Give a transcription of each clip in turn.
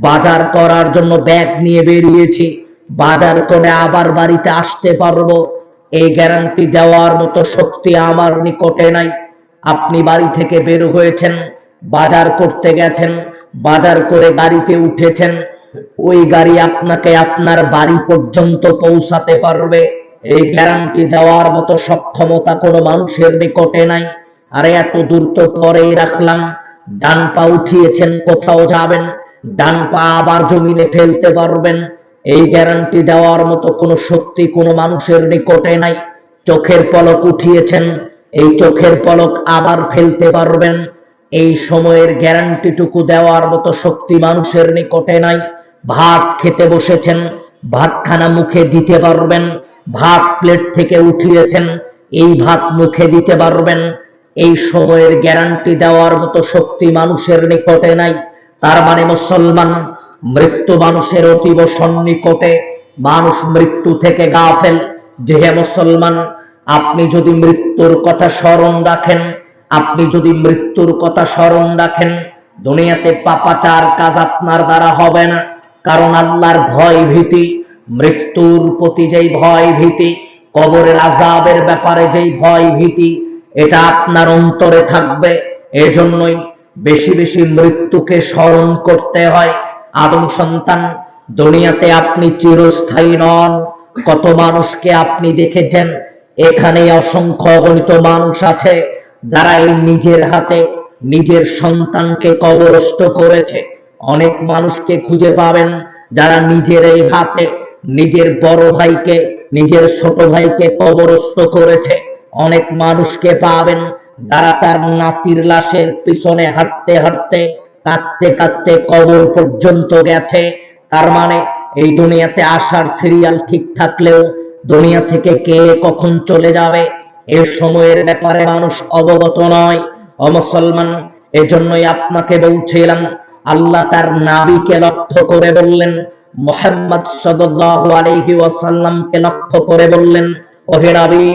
বাজার করার জন্য ব্যাগ নিয়ে বেরিয়েছি। বাজার করে আবার বাড়িতে আসতে পারব। এই গ্যারান্টি দেওয়ার মতো শক্তি আমার নিকটে নাই। আপনি বাড়ি থেকে বের হয়েছেন, বাজার করতে গেছেন, বাজার করে গাড়িতে উঠেছেন। ওই গাড়ি আপনাকে আপনার বাড়ি পর্যন্ত পৌঁছাতে পারবে। এই গ্যারান্টি দেওয়ার মতো সক্ষমতা কোনো মানুষের নিকটে নাই। আরে এত দূর তো পরেই রাখলাম। ডান পা উঠিয়েছেন, কোথাও যাবেন। ডান পা আবার জমিনে ফেলতে পারবেন। এই গ্যারান্টি দেওয়ার মতো কোনো শক্তি কোনো মানুষের নিকটে নাই। চোখের পলক উঠিয়েছেন, এই চোখের পলক আবার ফেলতে পারবেন। এই সময়ের গ্যারান্টিটুকু দেওয়ার মতো শক্তি মানুষের নিকটে নাই। ভাত খেতে বসেছেন, ভাতখানা মুখে দিতে পারবেন, ভাত প্লেট থেকে উঠিয়েছেন, এই ভাত মুখে দিতে পারবেন। এই সময়ের গ্যারান্টি দেওয়ার মতো শক্তি মানুষের নিকটে নাই। তার মানে মুসলমান মৃত্যু মানুষের অতীব সন্নিকটে মানুষ মৃত্যু থেকে গাফেল। যে হে মুসলমান, আপনি যদি মৃত্যুর কথা স্মরণ রাখেন, আপনি যদি মৃত্যুর কথা স্মরণ রাখেন, দুনিয়াতে পাপাচার কাজ আপনার দ্বারা হবে না। কারণ আল্লাহর ভয় ভীতি, মৃত্যুর প্রতি যেই ভয় ভীতি, কবরের আজাবের ব্যাপারে যেই ভয় ভীতি, এটা আপনার অন্তরে থাকবে। এজন্যই বেশি বেশি মৃত্যুকে স্মরণ করতে হয়। আদম সন্তান, দুনিয়াতে আপনি চিরস্থায়ী নন। কত মানুষকে আপনি দেখেছেন? এখানে অসংখ্য অগণিত মানুষ আছে, যারা এই নিজের হাতে নিজের সন্তানকে কবরস্থ করেছে। অনেক মানুষকে খুঁজে পাবেন যারা নিজের এই হাতে নিজের বড় ভাইকে, নিজের ছোট ভাইকে কবরস্থ করেছে। অনেক মানুষকে পাবেন যারা তার নাতির লাশের পিছনে হাঁটতে হাঁটতে, কাঁদতে কাঁদতে কবর পর্যন্ত গেছে। তার মানে এই দুনিয়াতে আসার সিরিয়াল ঠিক থাকলেও দুনিয়া থেকে কে কখন চলে যাবে এর সময়ের ব্যাপারে মানুষ অবগত নয়। অমুসলমান এজন্যই আপনাকে বলছিলাম, আল্লাহ তার নাবিকে লক্ষ্য করে বললেন, মোহাম্মদ সাল্লাল্লাহু আলাইহি ওয়াসাল্লামকে লক্ষ্য করে বললেন, ওহে নবী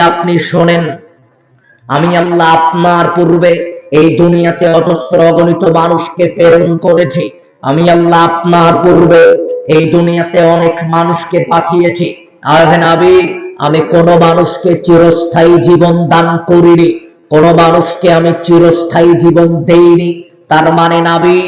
আপনি শোনেন, আমি আল্লাহ আপনার পূর্বে এই দুনিয়াতে অজস্র অগণিত মানুষকে প্রেরণ করেছি। আমি আল্লাহ আপনার পূর্বে এই দুনিয়াতে অনেক মানুষকে পাঠিয়েছি। আর আমি কোন মানুষকে চিরস্থায়ী জীবন দান করিনি। কোন মানুষকে আমি চিরস্থায়ী জীবন দেইনি। তার মানে নাবি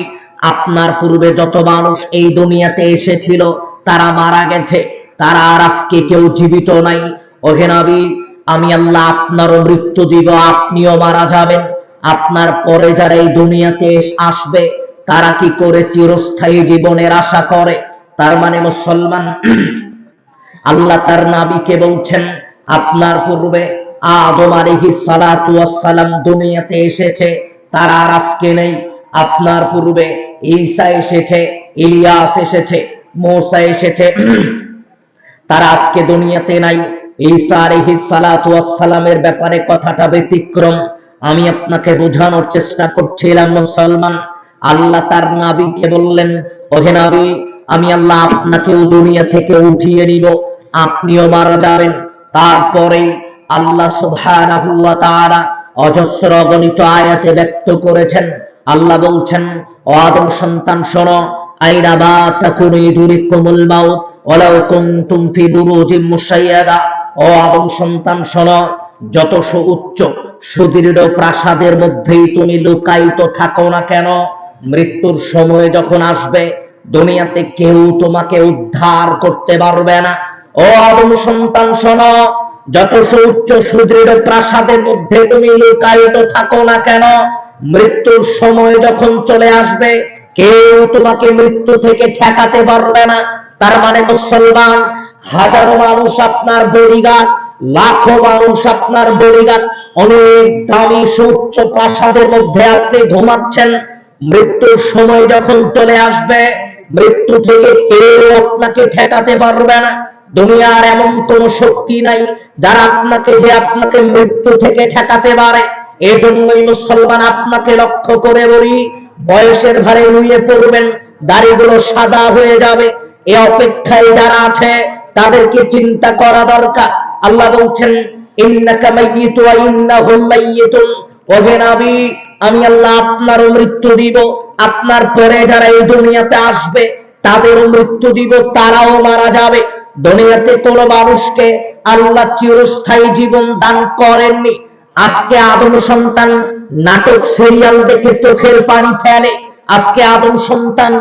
আপনার পূর্বে যত মানুষ এই দুনিয়াতে এসেছিল, তারা মারা গেছে। তারা আর আজকে কেউ জীবিত নাই। ওহে নবী, আমি আল্লাহ আপনারও মৃত্যু দিব, আপনিও মারা যাবেন। আপনার পরে যারা এই দুনিয়াতে আসবে, তারা কি করে চিরস্থায়ী জীবনের আশা করে? তার মানে মুসলমান, আল্লাহ তার নাবিকে বলছেন, আপনার পূর্বে আদম সালাতু ওয়াসসালাম দুনিয়াতে এসেছে, তারা আর আজকে নেই। আপনার পূর্বে ঈসা এসেছে, ইলিয়াস এসেছে, মূসা এসেছে। তারা আজকে দুনিয়াতে নাই। ঈসা ওয়াসসালামের ব্যাপারে কথাটা ব্যতিক্রম। আমি আপনাকে বোঝানোর চেষ্টা করছিলাম, মুসলমান। আল্লাহ তার নাবিকে বললেন, ওহে নাবি, আমি আল্লাহ আপনাকেও দুনিয়া থেকে উঠিয়ে নিব। আপনিও মারা যাবেন। তারপরে আল্লাহ সুবহানাহু ওয়া তাআলা অজস্র অগণিত আয়াতে ব্যক্ত করেছেন আল্লাহ বলছেন, ও আদম সন্তান, শোনো, আইনা বা তাকুনু ইদুরিকুমুল মাউত, ওয়ালাউ কুনতুম ফি বুরুজিম মুশাইয়াদা। ও আদম সন্তান, শোনো, যত উচ্চ সুদৃঢ় প্রাসাদের মধ্যেই তুমি লুকায়িত থাকো না কেন? মৃত্যুর সময় যখন আসবে, দুনিয়াতে কেউ তোমাকে উদ্ধার করতে পারবে না। ও আদম সন্তান, শোনো, যত সু উচ্চ সুদৃঢ় প্রাসাদের মধ্যে তুমি লুকায়িত থাকো না কেন? মৃত্যুর সময় যখন চলে আসবে, কেউ তোমাকে মৃত্যু থেকে ঠেকাতে পারবে না। তার মানে মুসলমান, হাজারো মানুষ আপনার বডিগার্ড, লাখো মানুষ আপনার বডিগার্ড, অনেক দামি সুউচ্চ প্রাসাদের মধ্যে আপনি ঘুমাচ্ছেন। মৃত্যুর সময় যখন চলে আসবে, মৃত্যু থেকে কেউ আপনাকে ঠেকাতে পারবে না। দুনিয়ার এমন কোন শক্তি নাই যারা আপনাকে, যে আপনাকে মৃত্যু থেকে ঠেকাতে পারে। এজন্যই মুসলমান আপনাকে লক্ষ্য করে বলি, বয়সের ভারে নুয়ে পড়বেন, দাড়িগুলো সাদা হয়ে যাবে, এ অপেক্ষায় যারা আছে, তাদেরকে চিন্তা করা দরকার। আল্লাহ বলছেন আমি আল্লাহ মৃত্যু দিব, আপনার পরে যারা এই দুনিয়াতে আসবে, তাদেরও মৃত্যু দিব, তারাও মারা যাবে। দুনিয়াতে কোন মানুষকে আল্লাহ চিরস্থায়ী জীবন দান করেননি। আজকে আদম সন্তান নাটক সিরিয়াল দেখে চোখের পানি ফেলে। আজকে আদম সন্তান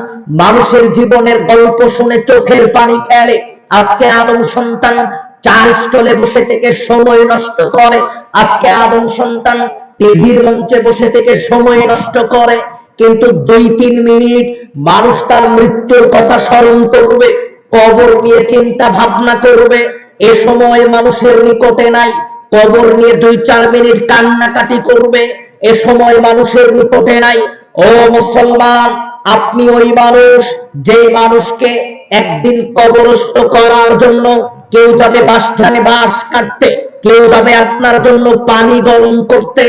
মানুষের জীবনের গল্প শুনে চোখের পানি ফেলে। আজকে আদম সন্তান চার স্টলে বসে থেকে সময় নষ্ট করে। আজকে আদম সন্তান টিভির মঞ্চে বসে থেকে সময় নষ্ট করে। কিন্তু দুই, তিন মিনিট মানুষ তার মৃত্যুর কথা স্মরণ করবে, কবর নিয়ে চিন্তা ভাবনা করবে। এ সময় মানুষের নিকটে নাই। কবর নিয়ে দুই, চার মিনিট কান্নাকাটি করবে। এ সময় মানুষের নিকটে নাই। ও মুসলমান, আপনি ওই মানুষ, যে মানুষকে একদিন কবরস্থ করার জন্য কেউ যাবে বাসস্থানে বাস কাটতে, কেউ যাবে আপনার জন্য পানি গরম করতে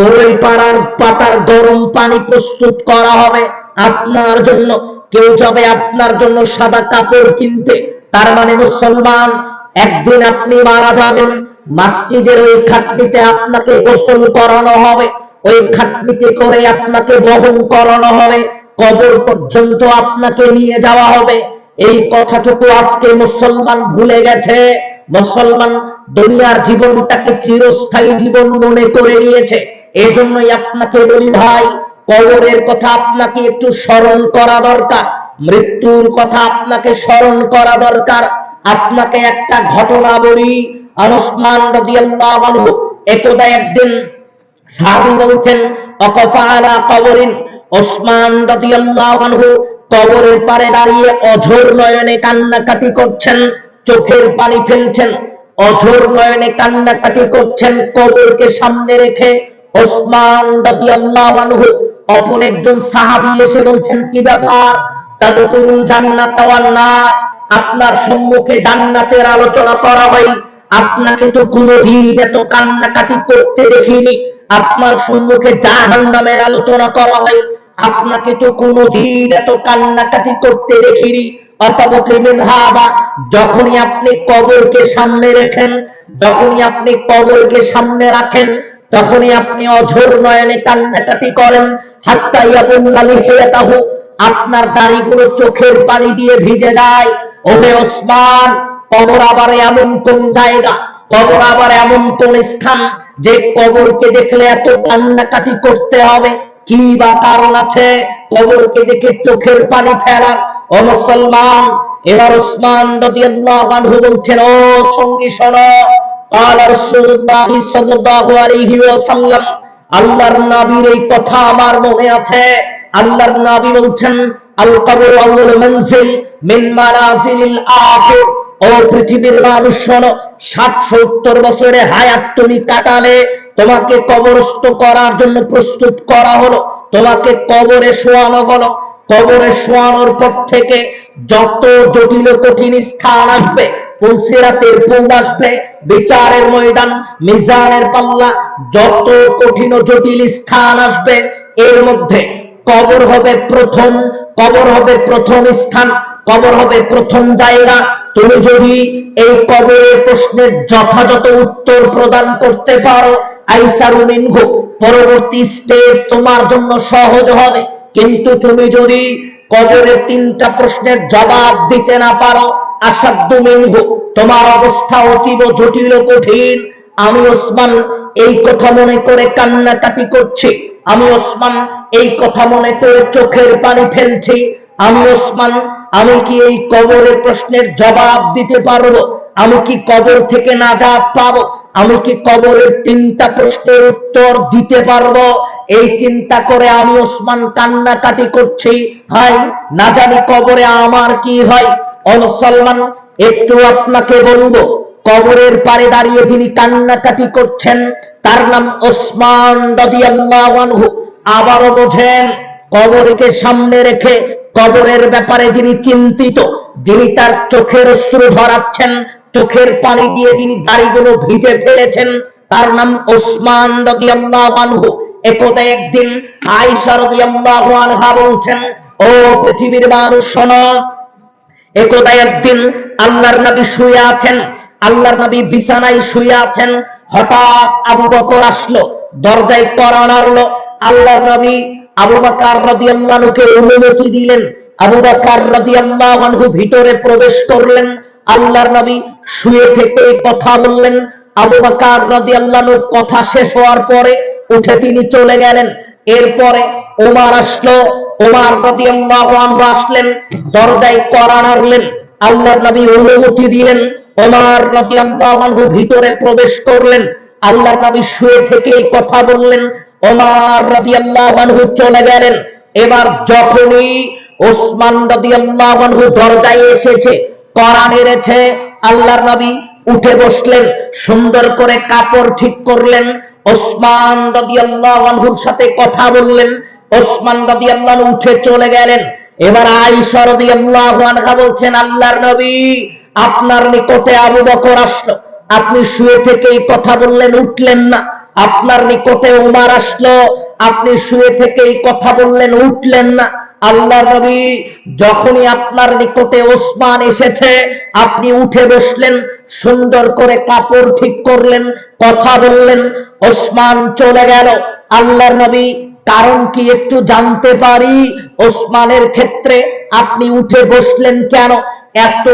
দই পাড়ার পাতার গরম পানি প্রস্তুত করা হবে। আপনার জন্য, কেউ যাবে আপনার জন্য সাদা কাপড় কিনতে। তার মানে মুসলমান, একদিন আপনি মারা যাবেন। মসজিদের ওই খাটনিতে আপনাকে গোসল করানো হবে। ওই খাটনিতে করে আপনাকে বহন করানো হবে। কবর পর্যন্ত আপনাকে নিয়ে যাওয়া হবে। এই কথাটুকু আজকে মুসলমান ভুলে গেছে। মুসলমান দুনিয়ার জীবনটাকে চিরস্থায়ী জীবন মনে করে নিয়েছে। এই জন্যই আপনাকে বলি ভাই, কবরের কথা আপনাকে একটু স্মরণ করা দরকার। মৃত্যুর কথা আপনাকে স্মরণ করা দরকার। আপনাকে একটা ঘটনা বলি অঝোর নয়নে কান্নাকাটি করছেন, চোখের পানি ফেলছেন। অঝোর নয়নে কান্নাকাটি করছেন, কবরকে সামনে রেখে ওসমান আনহু। অপর একজন সাহাবী এসে বলছেন, কি ব্যাপার? তাদখুলুল জান্নাত নার আপনার সম্মুখে জান্নাতের আলোচনা করা হয়। আপনাকে তো কোনোদিন এত কান্নাকাটি করতে দেখিনি। আপনার সম্মুখে জাহান্নামের আলোচনা করা হয়। আপনাকে তো কোনোদিন এত কান্নাকাটি করতে দেখিনি। যখনই আপনি কবরকে সামনে রেখেন, যখনই আপনি কবরকে সামনে রাখেন, তখনই আপনি অঝোর নয়নে কান্নাকাটি করেন। হাত্তা আপনার দাড়িগুলো চোখের পানি দিয়ে ভিজে যায়। ওহে ওসমান কবর আবার এমন কোন জায়গা কবর আবার এমন কোন স্থান যে কবরকে দেখলে এত কান্নাকাটি করতে হবে কি বা কারণ আছে কবরকে দেখে চোখের পানি ফেলার ও মুসলমান এবার ওসমান রাদিয়াল্লাহু আনহু বলছেন ও সঙ্গী শোনো قال رسول الله صلى الله عليه وسلم আল্লাহর নবীর এই কথা আমার মনে আছে আল্লাহর নবী বলছেন আল কবর আউয়াল মানজিল মিন মানাজিলিল আখির ও পৃথিবীর মানুষ শোনো, ষাট সত্তর বছরে হায়াত তুমি কাটালে, তোমাকে কবরস্থ করার জন্য প্রস্তুত করা হলো, তোমাকে কবরে শোয়ানো হলো। কবরে শোয়ানোর পর থেকে যত জটিল কঠিন স্থান আসবে পুলসিরাতের পুল আসবে, বিচারের ময়দান, মিজানের পাল্লা, যত কঠিন জটিল স্থান আসবে, এর মধ্যে কবর হবে প্রথম, কবর হবে প্রথম স্থান। কবর হবে প্রথম জায়গা। তুমি যদি এই কবরের প্রশ্নের যথাযথ উত্তর প্রদান করতে পারো, আইসারু মিনহু, পরবর্তী স্টেপ তোমার জন্য সহজ হবে। কিন্তু তুমি যদি কবরের তিনটা প্রশ্নের জবাব দিতে না পারো আসাধ্য মিনহু, তোমার অবস্থা অতীব জটিল কঠিন। আমি ওসমান এই কথা মনে করে কান্নাকাটি করছি। আমি ওসমান এই কথা মনে করে চোখের পানি ফেলছি। আমি ওসমান আমি কি এই কবরের প্রশ্নের জবাব দিতে পারব? আমি কি কবর থেকে নাজাত পাবো? আমি কি কবরের তিনটা প্রশ্নের উত্তর দিতে পারব? এই চিন্তা করে আমি ওসমান কান্নাকাটি করছি। হাই, না জানি কবরে আমার কি হয়। ও মুসলমান, একটু আপনাকে বলব, কবরের পারে দাঁড়িয়ে যিনি কান্নাকাটি করছেন, তার নাম ওসমান আবারও বোঝেন, কবরকে সামনে রেখে কবরের ব্যাপারে যিনি চিন্তিত, যিনি তার চোখের অশ্রু ধরাচ্ছেন, চোখের পানি দিয়ে যিনি দাড়িগুলো ভিজে ফেলেছেন, তার নাম ওসমান রাদিয়াল্লাহু একদা একদিন আয়েশা আনহা বলছেন, ও পৃথিবীর মানুষ, শোনো, একদা একদিন আল্লাহর নবী শুয়ে আছেন, আল্লাহর নবী বিছানায় শুয়ে আছেন, হঠাৎ আবু বকর আসলো, দরজায় করা নাড়লো আল্লাহ নবী আবু বকর রাদিয়াল্লাহুকে অনুমতি দিলেন। আবু বকর রাদিয়াল্লাহু ভিতরে প্রবেশ করলেন। আল্লাহর নবী শুয়ে থেকে কথা বললেন। আবু বকর রাদিয়াল্লাহু কথা শেষ হওয়ার পরে উঠে তিনি চলে গেলেন। এরপরে ওমার আসলো। ওমার রাদিয়াল্লাহু আনহু আসলেন, দরজায় করা নাড়লেন। আল্লাহর নবী অনুমতি দিলেন। ওমার রাদিয়াল্লাহু আনহু ভিতরে প্রবেশ করলেন। আল্লাহর নবী শুয়ে থেকে কথা বললেন। চলে গেলেন। এবার যখনই ওসমান দরজায় এসেছে আল্লাহর নবী উঠে বসলেন, সুন্দর করে কাপড় ঠিক করলেন, ওসমান সাথে কথা বললেন, ওসমান রাদিয়াল্লাহু উঠে চলে গেলেন। এবার আয়েশা আনহা বলছেন, আল্লাহর নবী, আপনার নিকটে আবু বকর আসলো। আপনি শুয়ে থেকেই কথা বললেন, উঠলেন না। আপনার নিকটে উমার আসলো। আপনি শুয়ে থেকেই কথা বললেন, উঠলেন না। আল্লাহ নবী যখনই আপনার নিকটে ওসমান এসেছে, আপনি উঠে বসলেন, সুন্দর করে কাপড় ঠিক করলেন, কথা বললেন, ওসমান চলে গেল। আল্লাহর নবী, কারণ কি একটু জানতে পারি? ওসমানের ক্ষেত্রে আপনি উঠে বসলেন কেন? এত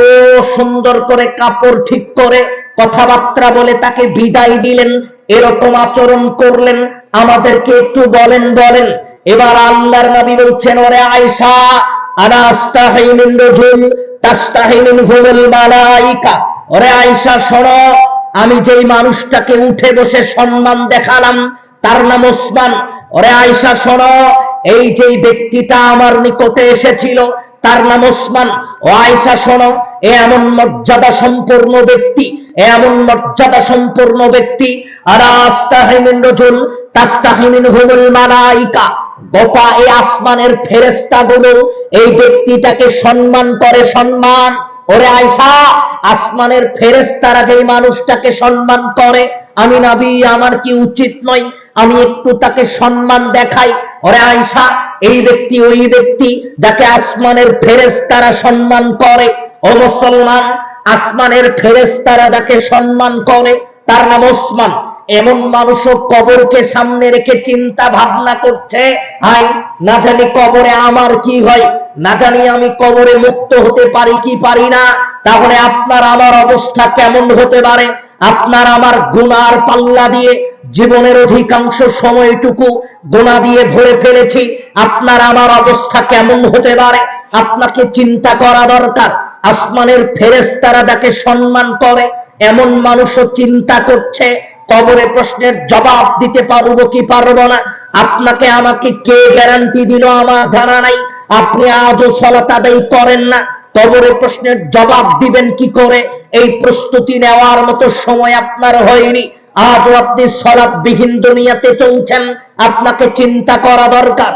সুন্দর করে কাপড় ঠিক করে কথাবার্তা বলে তাকে বিদায় দিলেন। এরকম আচরণ করলেন, আমাদেরকে একটু বলেন বলেন। এবার আল্লাহর নবী বলছেন, ওরে আয়েশা আনা আস্তাহিমিন রাজুল তাস্তাহিমিন হুমুল মালাইকা। ওরে আয়েশা, শোনো, আমি যেই মানুষটাকে উঠে বসে সম্মান দেখালাম, তার নাম ওসমান। ওরে আয়েশা, শোনো, এই যেই ব্যক্তিটা আমার নিকটে এসেছিল, তার নাম ওসমান। ও আয়সা শোনো, এ এমন মর্যাদা সম্পূর্ণ ব্যক্তি এমন মর্যাদা সম্পূর্ণ ব্যক্তি আর আস্তাহিমিন রাজুল তাস্তাহিমিন হুমুল মালাইকা। গোটা এই আসমানের ফেরেস্তা গুলো এই ব্যক্তিটাকে সম্মান করে সম্মান। ওরে আয়সা, আসমানের ফেরেস্তারা যেই মানুষটাকে সম্মান করে, আমি নাবি, আমার কি উচিত নয়? আমি একটু তাকে সম্মান দেখাই। ওরে আয়সা, এই ব্যক্তি ওই ব্যক্তি যাকে আসমানের ফেরেস্তারা সম্মান করে। ও মুসলমান আসমানের ফেরেস্তারা যাকে সম্মান করে, তার নাম ওসমান। এমন মানুষও কবরকে সামনে রেখে চিন্তা ভাবনা করছে হাই না জানি কবরে আমার কি হয়, না জানি আমি কবরে মুক্ত হতে পারি কি পারি না। তাহলে আপনার আমার অবস্থা কেমন হতে পারে? আপনার আমার গুনার পাল্লা দিয়ে জীবনের অধিকাংশ সময়টুকু গোনা দিয়ে ভরে ফেলেছি। আপনার আমার অবস্থা কেমন হতে পারে? আপনাকে চিন্তা করা দরকার। আসমানের ফেরেস্তারা যাকে সম্মান করে, এমন মানুষও চিন্তা করছে, কবরে প্রশ্নের জবাব দিতে পারব কি পারব না? আপনাকে, আমাকে কে গ্যারান্টি দিল আমার জানা নাই। আপনি আজও সলাত আদায় করেন না। কবরে প্রশ্নের জবাব দিবেন কি করে? এই প্রস্তুতি নেওয়ার মতো সময় আপনার হয়নি। আজও আপনি সলাপ বিহীন দুনিয়াতে চলছেন। আপনাকে চিন্তা করা দরকার।